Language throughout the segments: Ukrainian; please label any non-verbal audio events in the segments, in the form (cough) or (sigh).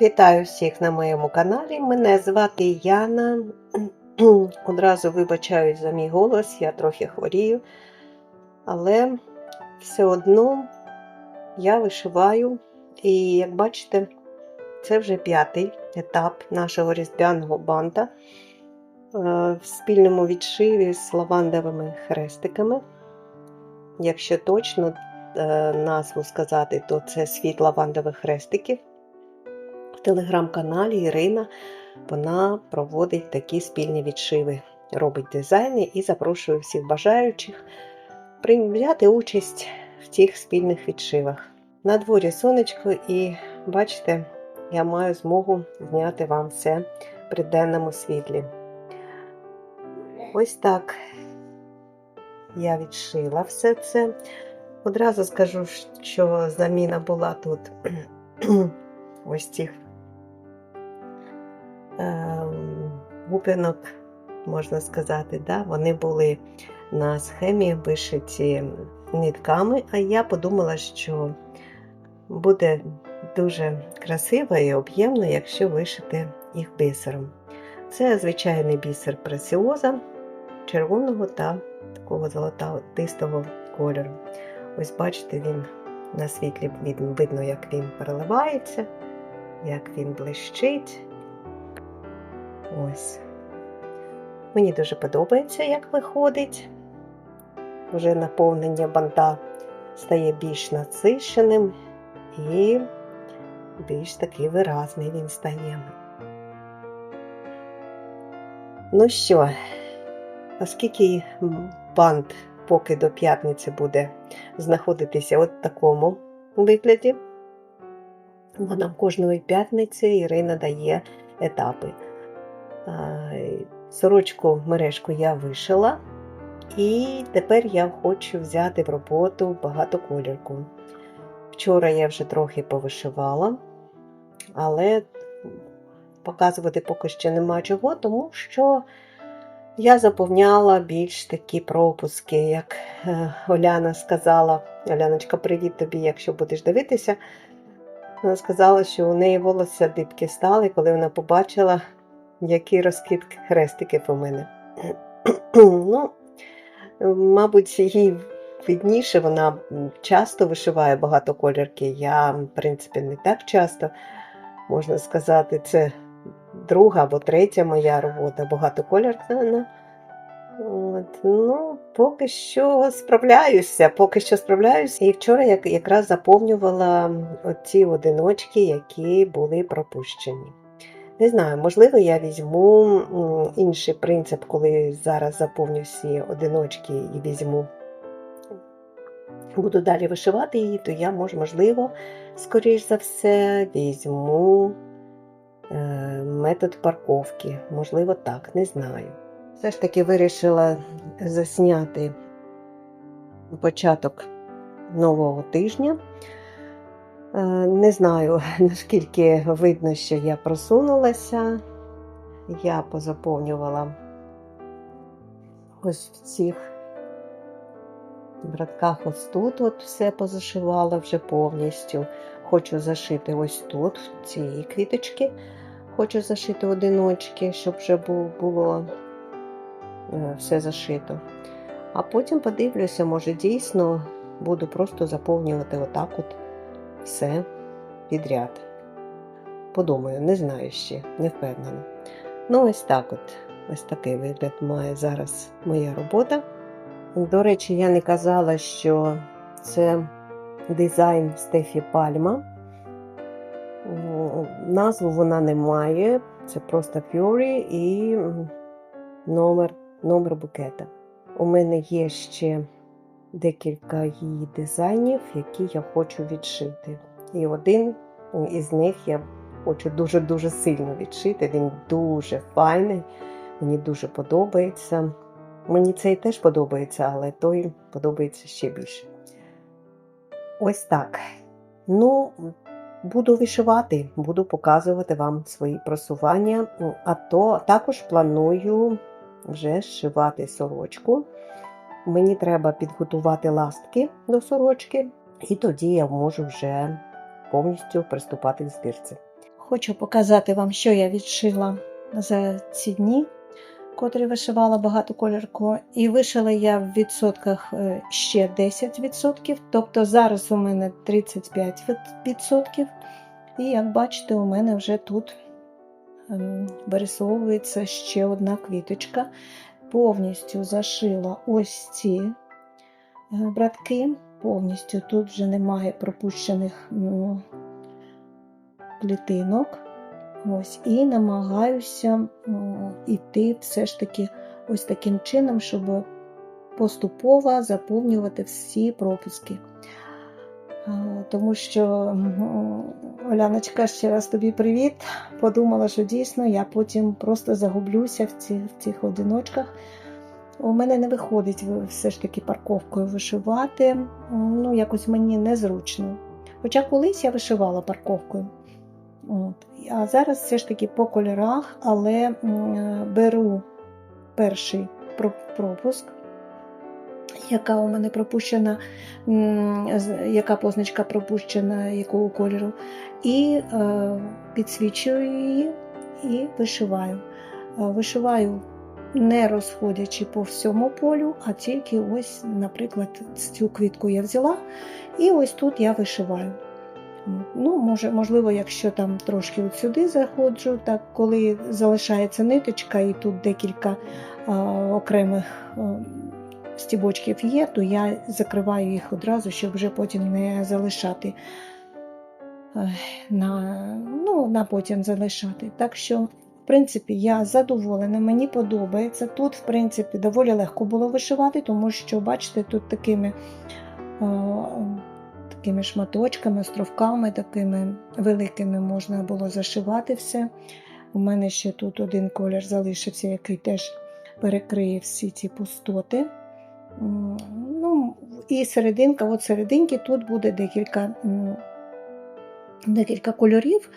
Вітаю всіх на моєму каналі. Мене звати Яна. (clears throat) Одразу вибачаюсь за мій голос, я трохи хворію, але все одно я вишиваю. І як бачите, це вже п'ятий етап нашого різдвяного банта е, в спільному відшиві з лавандовими хрестиками. Якщо точно е, назву сказати, то це світ лавандових хрестиків. Телеграм-каналі Ірина вона проводить такі спільні відшиви, робить дизайни і запрошує всіх бажаючих прийняти участь в цих спільних відшивах. На дворі сонечко, і бачите, я маю змогу зняти вам все при денному світлі. Ось так я відшила все це. Одразу скажу, що заміна була тут (clears throat) ось цих ем, можна сказати, да? вони були на схемі вишиті нитками, а я подумала, що буде дуже красиво і об'ємно, якщо вишити їх бісером. Це звичайний бісер пресіоза червоного та такого золотистого кольору. Ось бачите, він на світлі видно, як він переливається, як він блищить. Ось. Мені дуже подобається, як виходить. Вже наповнення банта стає більш насиченим і більш такий виразний він стає. Ну що, оскільки бант поки до п'ятниці буде знаходитися от в такому вигляді, бо нам кожної п'ятниці Ірина дає етапи. Сорочку мережку я вишила, і тепер я хочу взяти в роботу багатоколірку. Вчора я вже трохи повишивала, але показувати поки що нема чого, тому що я заповняла більш такі пропуски, як Оляна сказала. Оляночка, привіт тобі, якщо будеш дивитися. Вона сказала, що у неї волосся дибки стали, коли вона побачила, які розкид хрестиків у мене. (clears throat) ну, Мабуть, їй видніше, вона часто вишиває багатоколірки. Я, в принципі, не так часто, можна сказати, це друга або третя моя робота багатоколірна. От, ну, Поки що справляюся, поки що справляюся. І вчора я якраз заповнювала ці одиночки, які були пропущені. Не знаю, можливо, я візьму інший принцип, коли зараз заповню всі одиночки і візьму, буду далі вишивати її, то я, можливо, скоріш за все, візьму е, метод парковки. Можливо, так, не знаю. Все ж таки вирішила засняти початок нового тижня. Не знаю, (laughs) наскільки видно, що я просунулася. Я позаповнювала ось в цих братках ось тут от все позашивала вже повністю. Хочу зашити ось тут, в ці квіточки. Хочу зашити одиночки, щоб вже було все зашито. А потім подивлюся, може, дійсно буду просто заповнювати отак от все підряд. Подумаю, не знаю ще, не впевнена. Ну, ось так от. Ось такий вигляд має зараз моя робота. До речі, я не казала, що це дизайн Стефі Пальма. Назву вона не має, це просто Fury і номер, номер букета. У мене є ще декілька її дизайнів, які я хочу відшити. І один із них я хочу дуже-дуже сильно відшити. Він дуже файний, мені дуже подобається. Мені цей теж подобається, але той подобається ще більше. Ось так. Ну, буду вишивати, буду показувати вам свої просування, а то також планую вже зшивати сорочку. Мені треба підготувати ластки до сорочки, і тоді я можу вже повністю приступати к збірці. Хочу показати вам, що я відшила за ці дні, котрі вишивала багатоколірку. І вишила я в відсотках е, ще 10%, тобто зараз у мене 35%. І як бачите, у мене вже тут ем, вирисовується ще одна квіточка. Повністю зашила ось ці е, братки. Повністю тут вже немає пропущених клітинок. Ось, і намагаюся м, іти все ж таки ось таким чином, щоб поступово заповнювати всі пропуски. Тому що, Оляночка, ще раз тобі привіт. Подумала, що дійсно я потім просто загублюся в, ці, в цих одиночках. У мене не виходить все ж таки парковкою вишивати. Ну, якось мені незручно. Хоча колись я вишивала парковкою. От. А зараз все ж таки по кольорах, але е, беру перший пропуск, яка у мене пропущена, яка позначка пропущена, якого кольору, і е, підсвічую її і вишиваю. Е, Вишиваю не розходячи по всьому полю, а тільки ось, наприклад, цю квітку я взяла, і ось тут я вишиваю. Ну, може, можливо, якщо там трошки от сюди заходжу, так коли залишається ниточка і тут декілька а, окремих а, стібочків є, то я закриваю їх одразу, щоб вже потім не залишати на, ну, на потім залишати. Так що, в принципі, я задоволена, мені подобається. Тут, в принципі, доволі легко було вишивати, тому що, бачите, тут такими. а, такими шматочками, островками, такими великими можна було зашивати все. У мене ще тут один колір залишився, який теж перекриє всі ці пустоти. Ну, і серединка, от серединки тут буде декілька, декілька кольорів.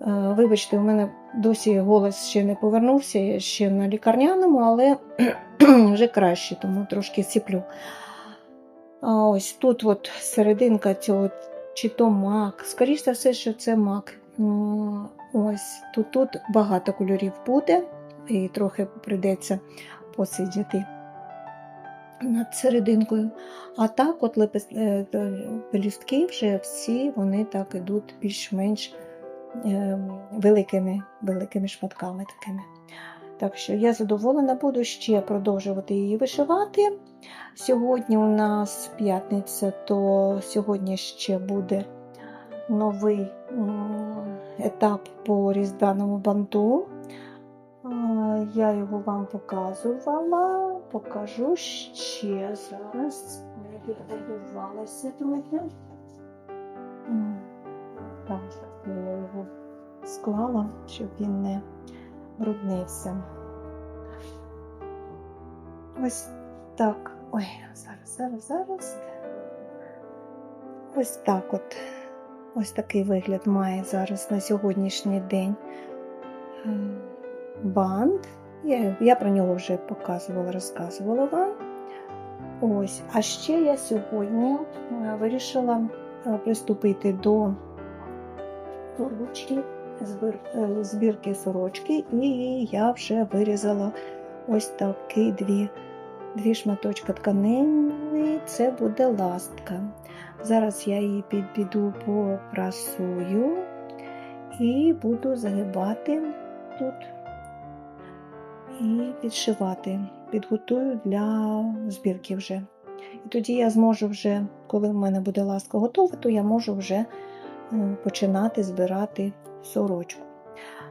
Е, Вибачте, у мене досі голос ще не повернувся, ще на лікарняному, але (clears throat) вже краще, тому трошки сіплю. А ось тут от серединка цього, чи то мак. Скоріше за все, що це мак. Ось тут, тут багато кольорів буде, і трохи прийдеться посидіти над серединкою. А так, от е, пелюстки вже всі вони так ідуть більш-менш е, великими, великими шматками такими. Так що я задоволена, буду ще продовжувати її вишивати. Сьогодні у нас п'ятниця, то сьогодні ще буде новий етап по різдвяному банту. Я його вам показувала, покажу ще зараз. Не підготувалася трохи. Так, я його склала, щоб він не бруднився. Ось так. Ой, зараз, зараз, зараз. Ось так от. Ось такий вигляд має зараз на сьогоднішній день бант. Я, я про нього вже показувала, розказувала вам. Ось. А ще я сьогодні е, вирішила е, приступити до сорочки, е, збірки сорочки, і я вже вирізала ось такі дві дві шматочка тканини, це буде ластка. Зараз я її підбіду попрасую і буду загибати тут і підшивати. Підготую для збірки вже. І тоді я зможу вже, коли в мене буде ласка готова, то я можу вже е, починати збирати сорочку.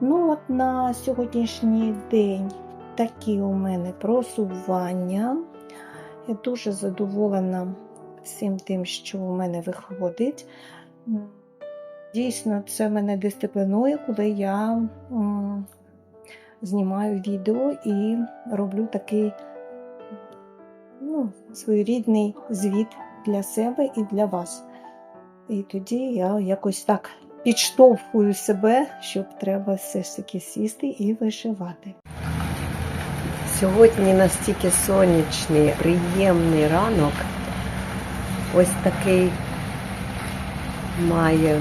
Ну, от на сьогоднішній день такі у мене просування. Я дуже задоволена всім тим, що у мене виходить. Дійсно, це мене дисциплінує, коли я знімаю відео і роблю такий ну, своєрідний звіт для себе і для вас. І тоді я якось так підштовхую себе, щоб треба все ж таки сісти і вишивати. Сьогодні настільки сонячний, приємний ранок. Ось такий має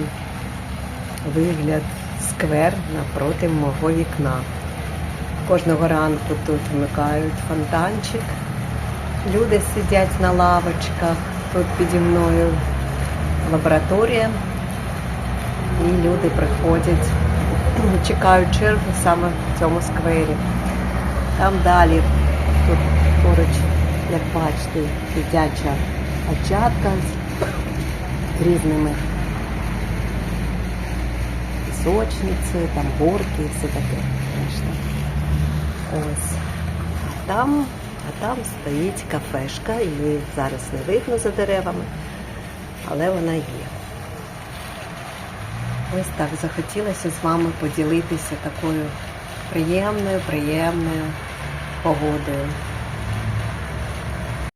вигляд сквер напроти мого вікна. Кожного ранку тут вмикають фонтанчик. Люди сидять на лавочках. Тут піді мною лабораторія. І люди приходять, (clears throat) чекають чергу саме в цьому сквері. Там далі, тут поруч, як бачите, дитяча очатка з різними пісочниці, там горки і все таке. Ось. Там, а там стоїть кафешка, її зараз не видно за деревами, але вона є. Ось так захотілося з вами поділитися такою приємною, приємною погодою.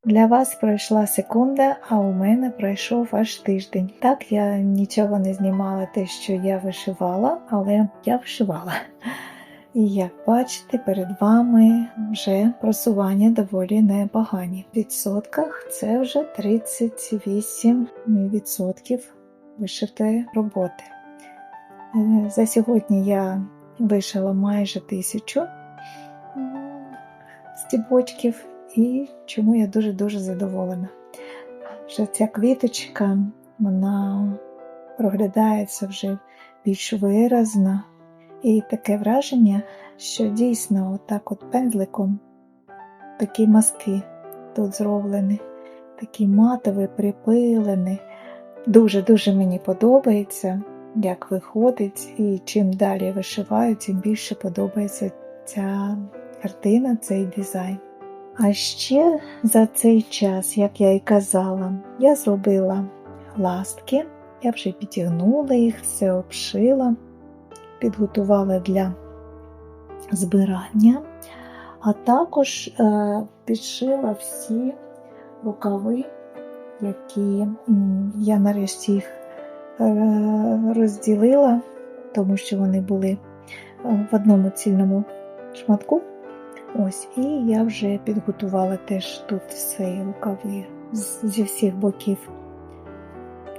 Для вас пройшла секунда, а у мене пройшов аж тиждень. Так, я нічого не знімала те, що я вишивала, але я вишивала. І як бачите, перед вами вже просування доволі непогані. В відсотках це вже 38% вишитої роботи. Е, За сьогодні я вишила майже тисячу стібочків, і чому я дуже-дуже задоволена. Що ця квіточка, вона проглядається вже більш виразно, і таке враження, що дійсно отак от пензликом такі маски тут зроблені, такі матові, припилені. Дуже-дуже мені подобається, як виходить, і чим далі вишиваю, тим більше подобається ця картина, цей дизайн. А ще за цей час, як я і казала, я зробила ластки, я вже підігнула їх, все обшила, підготувала для збирання, а також е, підшила всі рукави, які я нарешті їх е, розділила, тому що вони були е, в одному цільному шматку. Ось, і я вже підготувала теж тут все рукави зі всіх боків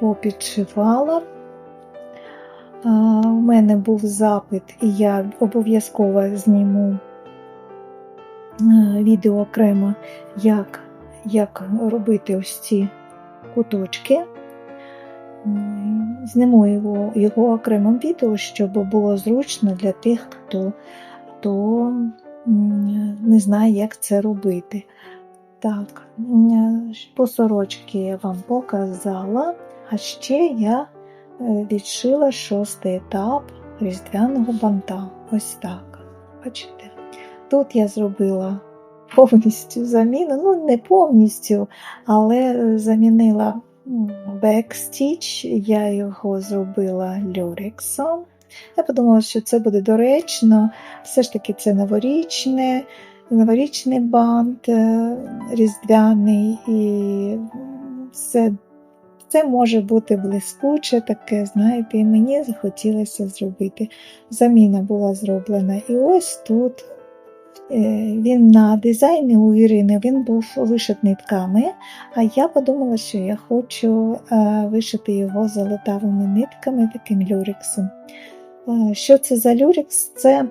попідшивала. Мене був запит, і я обов'язково зніму е, відео окремо, як, як робити ось ці куточки. Зніму його, його окремим відео, щоб було зручно для тих, хто, хто не знає, як це робити. Так, по сорочці я вам показала, а ще я е, відшила шостий етап різдвяного банта. Ось так. Бачите? Тут я зробила повністю заміну, ну не повністю, але е, замінила бекстіч, я його зробила люрексом. Я подумала, що це буде доречно, все ж таки це новорічне, новорічний бант е, різдвяний, і все це може бути блискуче, таке, знаєте, і мені захотілося зробити. Заміна була зроблена. І ось тут е, він на дизайні у Ірини він був вишитий тками, а я подумала, що я хочу е, вишити його золотавими нитками, таким люрексом. Е, Що це за люрекс? Це,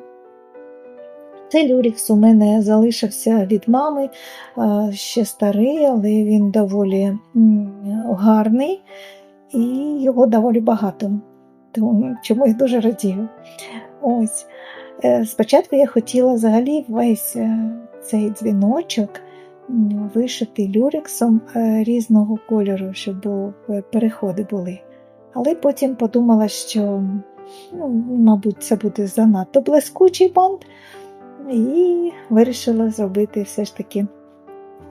це люрекс у мене залишився від мами, е, ще старий, але він доволі гарний і його доволі багато. Тому чому я дуже радію. Ось. Е, Спочатку я хотіла взагалі весь е, цей дзвіночок вишити люрексом різного кольору, щоб переходи були. Але потім подумала, що ну, мабуть, це буде занадто блискучий бант, і вирішила зробити все ж таки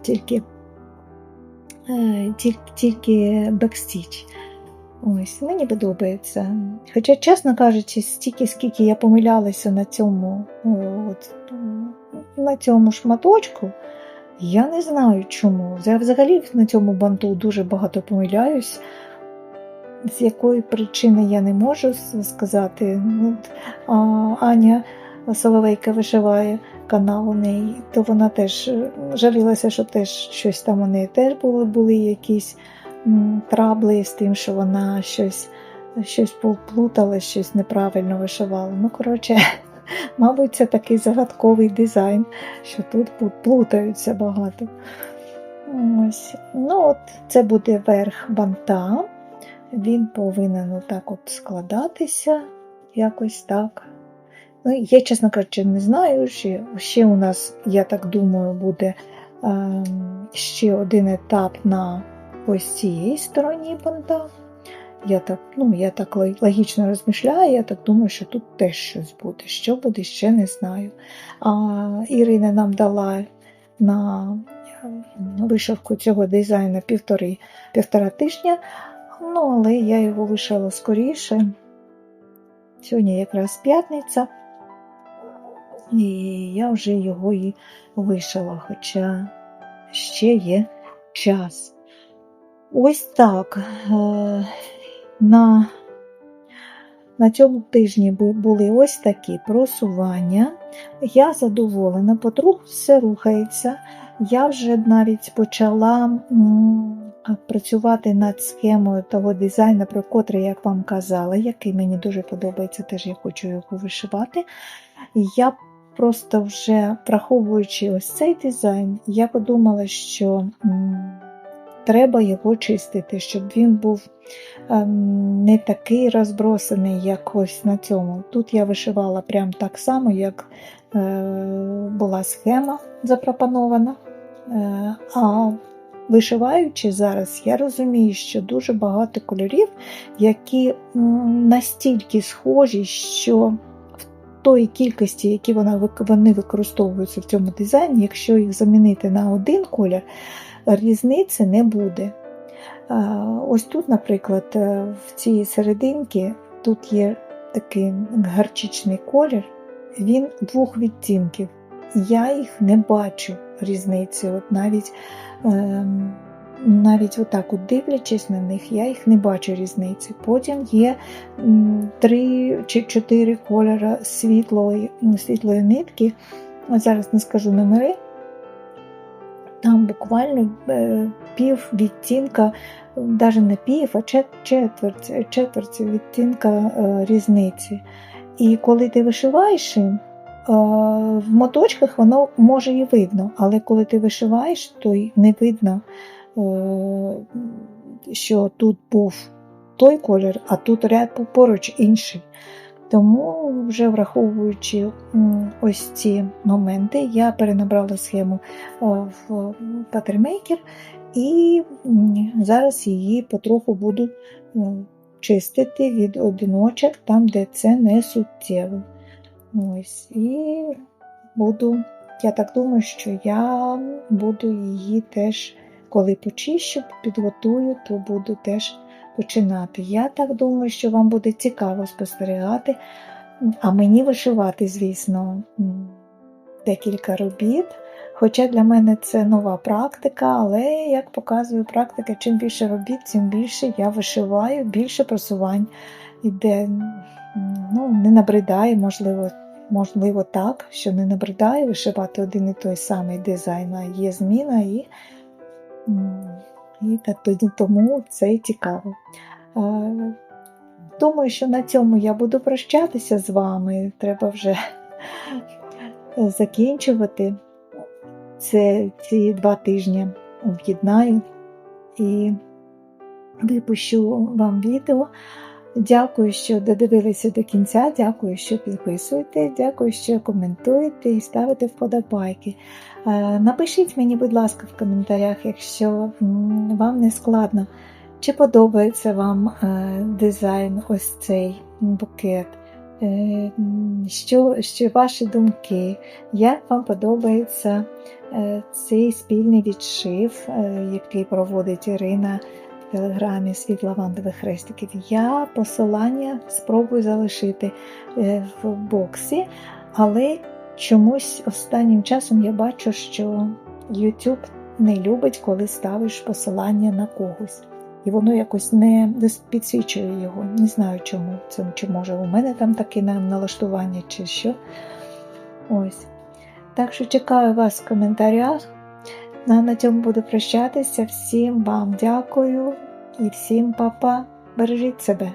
тільки, е, тільки, тільки бекстіч. Ось, мені подобається. Хоча, чесно кажучи, стільки, скільки я помилялася на цьому, от, на цьому шматочку, я не знаю чому. Я взагалі на цьому банту дуже багато помиляюсь. З якої причини я не можу сказати. От, а, Аня Соловейка вишиває канал у неї, то вона теж е, жалілася, що теж щось там у неї теж було, були якісь трабли з тим, що вона щось щось поплутала, щось неправильно вишивала. Ну, коротше, (laughs) мабуть, це такий загадковий дизайн, що тут плутаються багато. Ось. Ну, от Це буде верх банта. Він повинен отак от складатися, якось так. Ну, я, чесно кажучи, не знаю. Ще, ще у нас, я так думаю, буде е, ще один етап на ось цій стороні банта. Я так, ну, я так логічно розмишляю, я так думаю, що тут теж щось буде. Що буде, ще не знаю. А Ірина нам дала на вишивку цього дизайну півтори, півтора тижня, ну, але я його вишила скоріше. Сьогодні якраз п'ятниця, і я вже його і вишила, хоча ще є час. Ось так. Е, на на цьому тижні були ось такі просування. Я задоволена, потроху все рухається. Я вже навіть почала працювати над схемою того дизайну, про котрий, як вам казала, який мені дуже подобається, теж я хочу його вишивати. Я просто вже враховуючи ось цей дизайн, я подумала, що треба його чистити, щоб він був ем, не такий розбросаний, як ось на цьому. Тут я вишивала прям так само, як е, була схема запропонована. Е, а вишиваючи зараз, я розумію, що дуже багато кольорів, які настільки схожі, що тої кількості, які вони використовуються в цьому дизайні, якщо їх замінити на один колір, різниці не буде. Ось тут, наприклад, е, в цій серединці тут є такий гарчичний колір, він двох відтінків. Я їх не бачу різниці. От Навіть ем, навіть отак от дивлячись на них, я їх не бачу різниці. Потім є три чи чотири кольори світлої, світлої нитки. Зараз не скажу номери. Там буквально е, пів відтінка, навіть не пів, а четверть, четверть відтінка е, різниці. І коли ти вишиваєш, е, в моточках воно може і видно, але коли ти вишиваєш, то й не видно, що тут був той колір, а тут ряд поруч інший. Тому, вже враховуючи ось ці моменти, я перенабрала схему в патермейкер і зараз її потроху буду чистити від одиночок, там, де це не суттєво. Ось, І буду, я так думаю, що я буду її теж, коли почищу, підготую, то буду теж починати. Я так думаю, що вам буде цікаво спостерігати, а мені вишивати, звісно, декілька робіт. Хоча для мене це нова практика, але, як показує практика, чим більше робіт, тим більше я вишиваю, більше просувань іде, ну, не набридає, можливо, можливо, так, що не набридає вишивати один і той самий дизайн, а є зміна і і тому це цікаво. Думаю, що на цьому я буду прощатися з вами. Треба вже (laughs) закінчувати це, ці два тижні об'єднаю і випущу вам відео. Дякую, що додивилися до кінця. Дякую, що підписуєте, дякую, що коментуєте і ставите вподобайки. Е, напишіть мені, будь ласка, в коментарях, якщо вам не складно, чи подобається вам е, дизайн ось цей букет. Е, що що ваші думки, як вам подобається цей спільний відшив, який проводить Ірина телеграмі світ лавандових хрестиків. Я посилання спробую залишити в боксі, але Чомусь останнім часом я бачу, що YouTube не любить, коли ставиш посилання на когось. І воно якось не підсвічує його. Не знаю чому. Це чи може у мене там таке налаштування, чи що. Ось. Так що чекаю вас в коментарях. На цьому буду прощатися. Всім вам дякую і всім па-па. Бережіть себе.